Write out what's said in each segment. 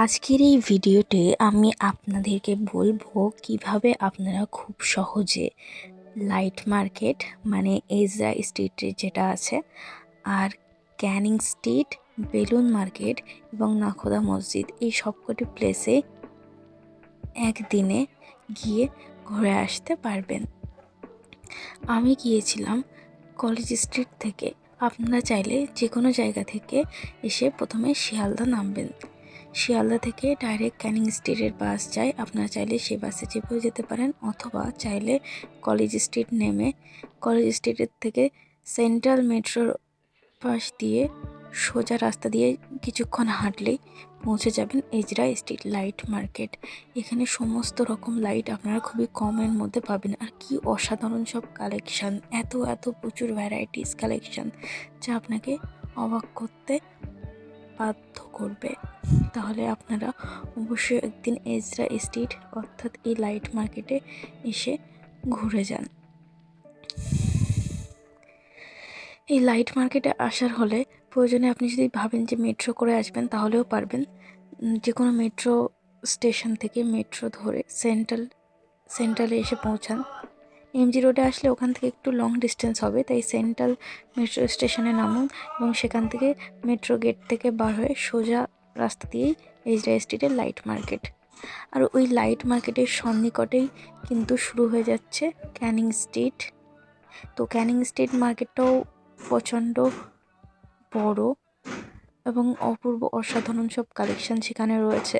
আজকের এই ভিডিওতে আমি আপনাদেরকে বলব কীভাবে আপনারা খুব সহজে লাইট মার্কেট মানে এজরা স্ট্রিটে যেটা আছে, আর ক্যানিং স্ট্রিট বেলুন মার্কেট এবং নাখোদা মসজিদ এই সবকটি প্লেসে একদিনে গিয়ে ঘুরে আসতে পারবেন। আমি গিয়েছিলাম কলেজ স্ট্রিট থেকে। আপনারা চাইলে যে কোনো জায়গা থেকে এসে প্রথমে শিয়ালদা নামবেন। শিয়ালদা থেকে ডাইরেক্ট ক্যানিং স্ট্রিটের বাস যায়। আপনারা চাইলে সেই বাসে চেপেও যেতে পারেন অথবা চাইলে কলেজ স্ট্রিট নেমে কলেজ স্ট্রিটের থেকে সেন্ট্রাল মেট্রোর পাশ দিয়ে সোজা রাস্তা দিয়ে কিছুক্ষণ হাঁটলেই পৌঁছে যাবেন এজরা স্ট্রিট লাইট মার্কেট এখানে সমস্ত রকম লাইট আপনারা খুবই কমের মধ্যে পাবেন। আর কি অসাধারণ সব কালেকশান এত এত প্রচুর ভ্যারাইটিস কালেকশান যা আপনাকে অবাক করতে বাধ্য করবে। তাহলে আপনারা অবশ্যই একদিন এজরা স্ট্রিট, অর্থাৎ এই লাইট মার্কেটে এসে ঘুরে যান। এই লাইট মার্কেটে আসার হলে প্রয়োজনে আপনি যদি ভাবেন যে মেট্রো করে আসবেন, তাহলেও পারবেন। যে কোনো মেট্রো স্টেশন থেকে মেট্রো ধরে সেন্ট্রাল, সেন্ট্রালে এসে পৌঁছান। এমজি রোডে আসলে ওখান থেকে একটু লং ডিস্টেন্স হবে, তাই সেন্ট্রাল মেট্রো স্টেশনে নামুন এবং সেখান থেকে মেট্রো গেট থেকে বার হয়ে সোজা রাস্তা দিয়েই এজরা স্ট্রিটের লাইট মার্কেট আর ওই লাইট মার্কেটের সন্নিকটেই কিন্তু শুরু হয়ে যাচ্ছে ক্যানিং স্ট্রিট তো ক্যানিং স্ট্রিট মার্কেটটাও প্রচণ্ড বড় এবং অপূর্ব অসাধারণ সব কালেকশন সেখানে রয়েছে।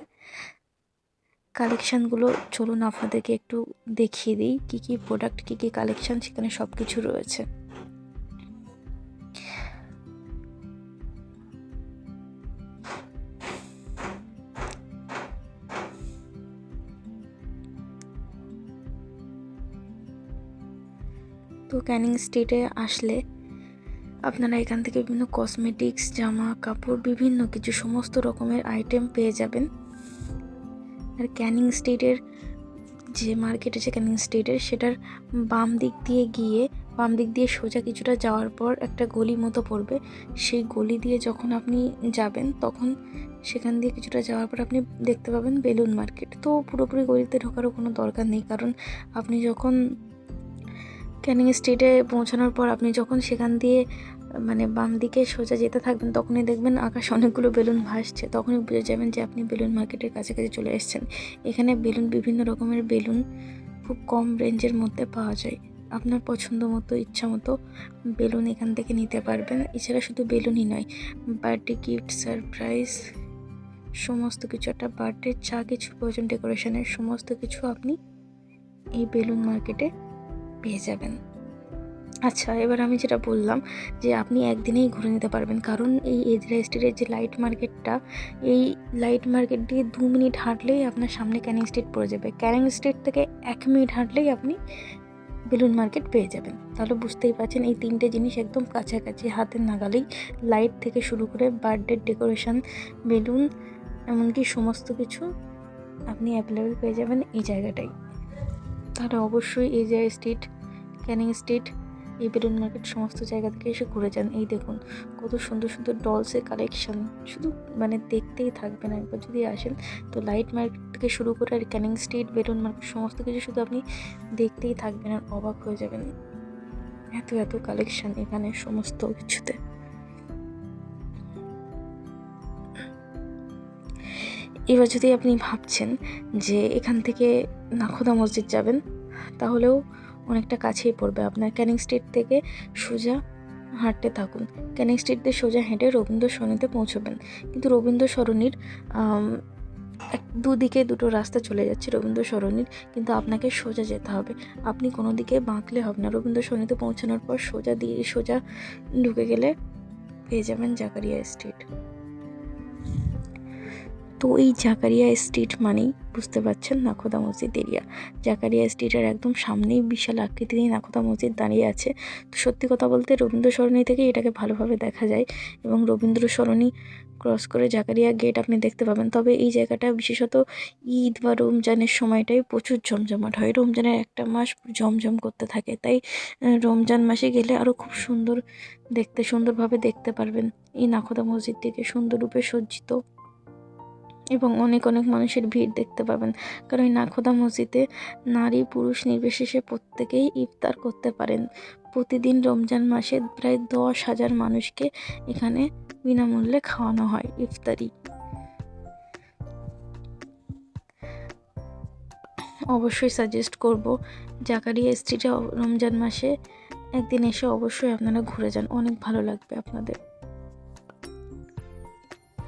কালেকশানগুলো চলুন আপনাদেরকে একটু দেখিয়ে দিই। কী কী প্রোডাক্ট কী কী কালেকশান সেখানে সব কিছু রয়েছে। তো ক্যানিং স্ট্রিটে আসলে আপনারা এখান থেকে বিভিন্ন কসমেটিক্স জামা, কাপড়, বিভিন্ন কিছু, সমস্ত রকমের আইটেম পেয়ে যাবেন। আর ক্যানিং স্ট্রিটের যে মার্কেট আছে ক্যানিং স্ট্রিটের সেটার বাম দিক দিয়ে গিয়ে, বাম দিক দিয়ে সোজা কিছুটা যাওয়ার পর একটা গলি মতো পড়বে। সেই গলি দিয়ে যখন আপনি যাবেন, তখন সেখান দিয়ে কিছুটা যাওয়ার পর আপনি দেখতে পাবেন বেলুন মার্কেট। তো পুরোপুরি গলিতে ঢোকারও কোনো দরকার নেই, কারণ আপনি যখন ক্যানিং স্ট্রিটে পৌঁছানোর পর আপনি যখন সেখান দিয়ে মানে বাম দিকে সোজা যেতে থাকবেন, তখনই দেখবেন আকাশ অনেকগুলো বেলুন ভাসছে। তখনই বুঝে যাবেন যে আপনি বেলুন মার্কেটের কাছাকাছি চলে এসেছেন। এখানে বেলুন, বিভিন্ন রকমের বেলুন খুব কম রেঞ্জের মধ্যে পাওয়া যায়। আপনার পছন্দ মতো, ইচ্ছা মতো বেলুন এখান থেকে নিতে পারবেন। এছাড়া শুধু বেলুনই নয়, বার্থডে গিফট, সারপ্রাইজ, সমস্ত কিছু, একটা বার্থডে যা কিছু প্রয়োজন ডেকোরেশনের সমস্ত কিছু আপনি এই বেলুন মার্কেটে পেয়ে যাবেন। আচ্ছা এবার আমি যেটা বললাম যে আপনি একদিনেই ঘুরে নিতে পারবেন। কারণ এই এজরা স্ট্রিটের যে লাইট মার্কেটটা এই লাইট মার্কেট দিয়ে দু মিনিট হাঁটলেই আপনার সামনে ক্যানিং স্ট্রিট পড়ে যাবে। ক্যানিং স্ট্রিট থেকে এক মিনিট হাঁটলেই আপনি বেলুন মার্কেট পেয়ে যাবেন। তাহলে বুঝতেই পারছেন এই তিনটে জিনিস একদম কাছাকাছি, হাতের নাগালেই লাইট থেকে শুরু করে বার্থডে ডেকোরেশন বেলুন এমনকি সমস্ত কিছু আপনি অ্যাভেলেবেল পেয়ে যাবেন এই জায়গাটাই তাহলে অবশ্যই এই যে স্ট্রিট ক্যানিং স্ট্রিট এই বেলুন মার্কেট সমস্ত জায়গা থেকে এসে ঘুরে যান। এই দেখুন, কত সুন্দর সুন্দর ডলসের কালেকশন শুধু মানে দেখতেই থাকবেন একবার যদি আসেন, তো লাইট মার্কেট থেকে শুরু করে আর ক্যানিং স্ট্রিট বেলুন মার্কেট সমস্ত কিছু শুধু আপনি দেখতেই থাকবেন আর অবাক হয়ে যাবেন। এত এত কালেকশন এখানে সমস্ত কিছুতে। এবার যদি আপনি ভাবছেন যে এখান থেকে নাখোদা মসজিদ যাবেন, তাহলেও অনেকটা কাছেই পড়বে। আপনার ক্যানিং স্ট্রিট থেকে সোজা হাঁটতে থাকুন। ক্যানিং স্ট্রিট দিয়ে সোজা হেঁটে রবীন্দ্র সরণিতে পৌঁছবেন। কিন্তু রবীন্দ্র সরণির এক দুদিকে দুটো রাস্তা চলে যাচ্ছে রবীন্দ্র সরণির কিন্তু আপনাকে সোজা যেতে হবে। আপনি কোনো দিকে বাঁকলে হবে না। রবীন্দ্র সরণিতে পৌঁছানোর পর সোজা দিয়ে সোজা ঢুকে গেলে পেয়ে যাবেন জাকারিয়া স্ট্রিট। তো এই জাকারিয়া স্ট্রিট মানেই বুঝতে পারছেন নাখোদা মসজিদ এরিয়া জাকারিয়া স্ট্রিটের একদম সামনেই বিশাল আকৃতি নিয়ে নাখোদা মসজিদ দাঁড়িয়ে আছে। তো সত্যি কথা বলতে রবীন্দ্র সরণি থেকে এটাকে ভালোভাবে দেখা যায় এবং রবীন্দ্র সরণি ক্রস করে জাকারিয়া গেট আপনি দেখতে পাবেন। তবে এই জায়গাটা বিশেষত ঈদ বা রমজানের সময়টাই প্রচুর জমজমাট হয়। রমজানের একটা মাস জমজম করতে থাকে। তাই রমজান মাসে গেলে আরও খুব সুন্দর দেখতে, সুন্দরভাবে দেখতে পারবেন এই নাখোদা মসজিদটিকে। সুন্দর রূপে সজ্জিত এবং অনেক অনেক মানুষের ভিড় দেখতে পাবেন। কারণ এই নাখোদা মসজিদে নারী, পুরুষ নির্বিশেষে প্রত্যেকেই ইফতার করতে পারেন। প্রতিদিন রমজান মাসে প্রায় দশ হাজার মানুষকে এখানে বিনামূল্যে খাওয়ানো হয় ইফতারি। অবশ্যই সাজেস্ট করব জাকারিয়া স্ত্রীটা রমজান মাসে একদিন এসে অবশ্যই আপনারা ঘুরে যান। অনেক ভালো লাগবে আপনাদের।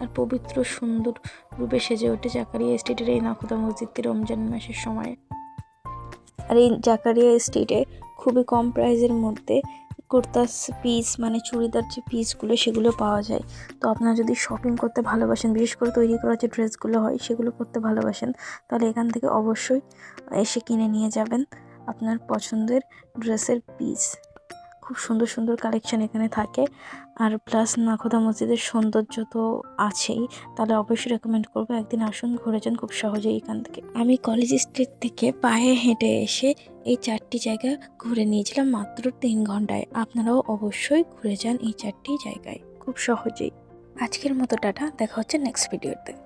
আর পবিত্র সুন্দর রূপে সেজে ওঠে জাকারিয়া স্ট্রিটের এই নাখোদা মসজিদটি রমজান মাসের সময়। আর এই জাকারিয়া স্ট্রিটে খুবই কম প্রাইসের মধ্যে কুর্তাস পিস মানে চুড়িদার যে পিসগুলো সেগুলো পাওয়া যায়। তো আপনারা যদি শপিং করতে ভালোবাসেন, বিশেষ করে তৈরি করা যে ড্রেসগুলো হয়, সেগুলো করতে ভালোবাসেন, তাহলে এখান থেকে অবশ্যই এসে কিনে নিয়ে যাবেন আপনার পছন্দের ড্রেসের পিস খুব সুন্দর সুন্দর কালেকশন এখানে থাকে। আর প্লাস নাখোদা মসজিদের সৌন্দর্য তো আছেই। তাহলে অবশ্যই রেকমেন্ড করব, একদিন আসুন, ঘুরে যান খুব সহজেই এখান থেকে। আমি কলেজ স্ট্রিট থেকে পায়ে হেঁটে এসে এই চারটি জায়গা ঘুরে নিয়েছিলাম মাত্র তিন ঘন্টায়। আপনারাও অবশ্যই ঘুরে যান এই চারটি জায়গায়। খুব সহজেই। আজকের মতো টাটা, দেখা হচ্ছে নেক্সট ভিডিওতে